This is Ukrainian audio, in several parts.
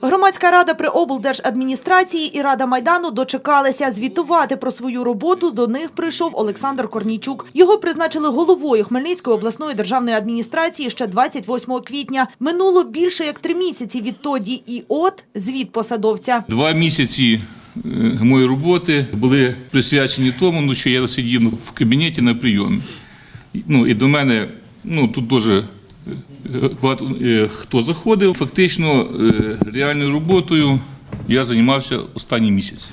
Громадська рада при облдержадміністрації і Рада Майдану дочекалися. Звітувати про свою роботу до них прийшов Олександр Корнійчук. Його призначили головою Хмельницької обласної державної адміністрації ще 28 квітня. Минуло більше як три місяці відтоді. І от звіт посадовця. Два місяці е, моєї роботи були присвячені тому, ну, що я сидів в кабінеті на прийомі. Ну, і до мене ну, тут дуже е, хто заходив. Фактично е, реальною роботою я займався останній місяць.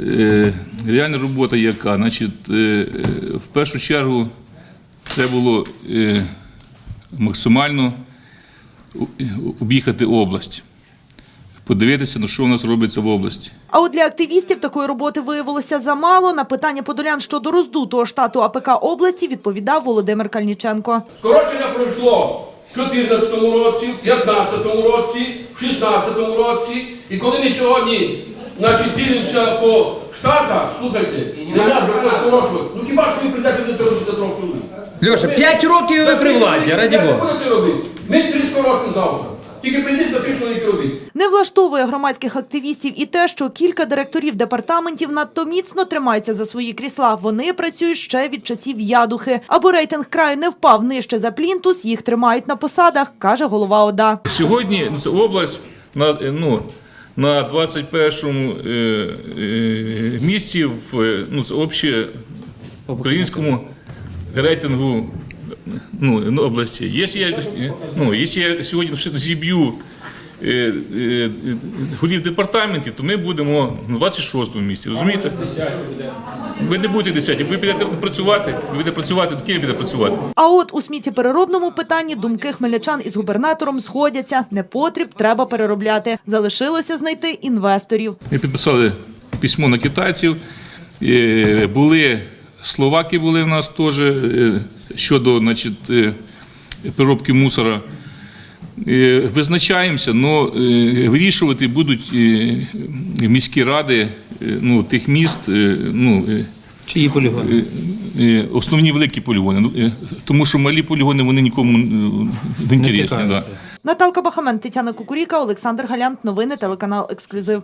Е, Реальна робота яка? Значить, в першу чергу треба було максимально об'їхати область подивитися, ну, що у нас робиться в області. А от для активістів такої роботи виявилося замало. На питання подолян щодо роздутого штату АПК області відповідав Володимир Кальниченко. Скорочення пройшло в 2014 році, в 2015 році, в 2016 році. І коли ми сьогодні значить, ділимося по штатах, слухайте, не можна вже скорочувати. Ну хіба що ви прийдете до робити за трьох чоловік? Льоша, 5 років ви при владі, раді Бога. Ми три скоротимо завтра. Тільки прийдіть за три чоловіки робити. Не влаштовує громадських активістів і те, що кілька директорів департаментів надто міцно тримаються за свої крісла. Вони працюють ще від часів ядухи. Аби рейтинг краю не впав нижче за плінтус, їх тримають на посадах, каже голова ОДА. Сьогодні це область на, е, ну, на 21-му е, е, місці в ну, це обще українському рейтингу ну, ну, області. Якщо я, ну, якщо я сьогодні зіб'ю е, е, голів департаментів, то ми будемо на 26-му місці. Розумієте? Ви не будете 10, ви підете працювати, ви будете працювати, Київ буде працювати. А от у сміттєпереробному питанні думки хмельничан із губернатором сходяться. Непотріб треба переробляти. Залишилося знайти інвесторів. Ми підписали письмо на китайців. Е, Були словаки були в нас теж е, щодо значить, е, переробки мусора. Е, Визначаємося, але вирішувати будуть міські ради ну, тих міст, ну, Чиї полігони? основні великі полігони. Ну, Тому що малі полігони вони нікому не інтересні. Да. Наталка Бахамен, Тетяна Кукуріка, Олександр Галянт. Новини телеканал Ексклюзив.